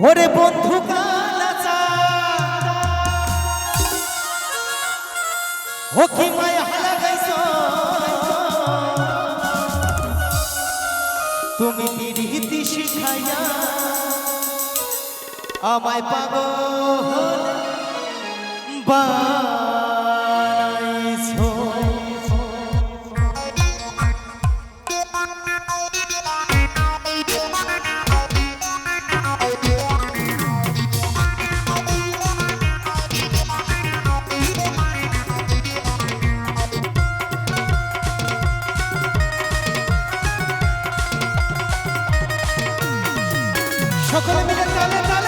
ওরে বন্ধু হালা গাইছ? তুমি পিরিতি শিখাইয়া আমায় পাগল বানাইছো সকলে মিলে তালে তালে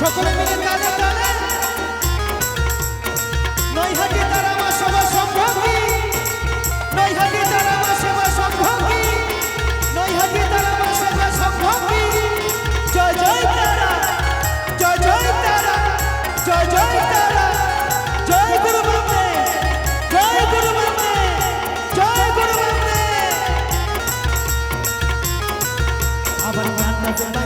সকলে মিলে তালে তালে। নৈহাটি তারা মা সভা সম্ভবী। নৈহাটি তারা মা সভা সম্ভবী। নৈহাটি তারা মা সভা সম্ভবী। জয় জয় তারা। জয় জয় তারা। জয় জয় তারা। জয় গুরু বামে জয় গুরু বামে জয় গুরু বামে আবার কান্না জেলা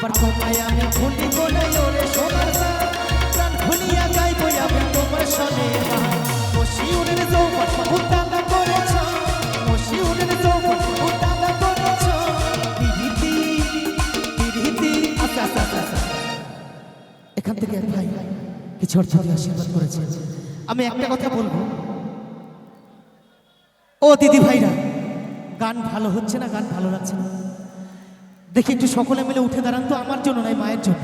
আবার তোমায় আমি ভুলি বলে সোনার প্রাণ আমি তোমার সনে আচ্ছা, আচ্ছা, আচ্ছা। এখান থেকে ভাই কিছু আশীর্বাদ করেছে। আমি একটা কথা বলব। ও দিদি ভাইরা গান ভালো হচ্ছে না গান ভালো লাগছে না? দেখি একটু সকলে মিলে উঠে দাঁড়ান তো আমার জন্য নয়, মায়ের জন্য।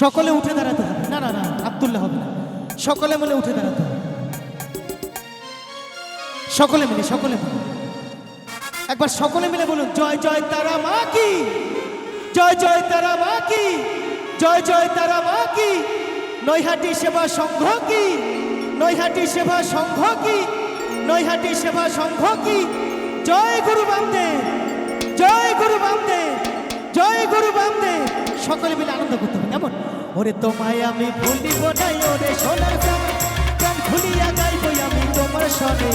সকলে উঠে দাঁড়াতে হবে। না না না, আবদুল্লাহ হবে না। সকলে মিলে উঠে দাঁড়াতে হবে। সকলে মিলে সকলে মিলে। একবার সকলে মিলে বলুন, জয় জয় তারা মা কি? জয় জয় তারা মা কি? জয় জয় তারা মা কি? নৈহাটি সেবা সংঘ কি? নৈহাটি সেবা সংঘ কি? নৈহাটি সেবা সংঘ কি? জয় গুরু বামদেব জয় গুরু বামদেব, জয় গুরু বামদেব। সকলে মিলে আনন্দ করতে হবে, কেমন? ওরে তোমায় আমি ভুলিব নাই, ওরে সোনার গান খুলিয়া গাইব আমি তোমার সনে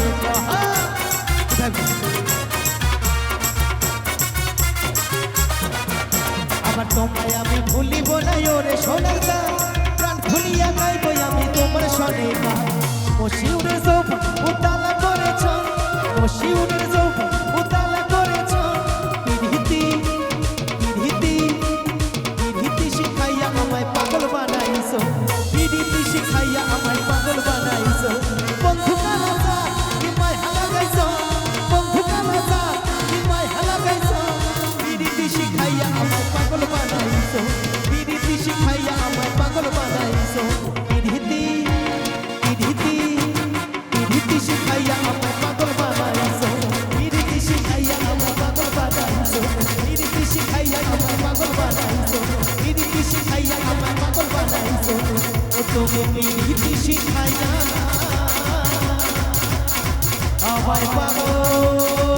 আবার তোমায় আমি ভুলিব না ওরে সোনার গান প্রাণ খুলিয়া গাইব আমি তোমার সনে মশিউরের যৌবন, উতালা করেছ। মশিউরের যৌবন পাইছো পিধিতি পিধিতি পিধিতি শিখাইয়া আমায় পাগল বানাইছো পিধিতি শিখাইয়া আমায় পাগল বানাইছো পিধিতি শিখাইয়া আমায় পাগল বানাইছো পিধিতি শিখাইয়া আমায় পাগল বানাইছো ও তুমি পিধিতি শিখাইয়া আমায় পাগল।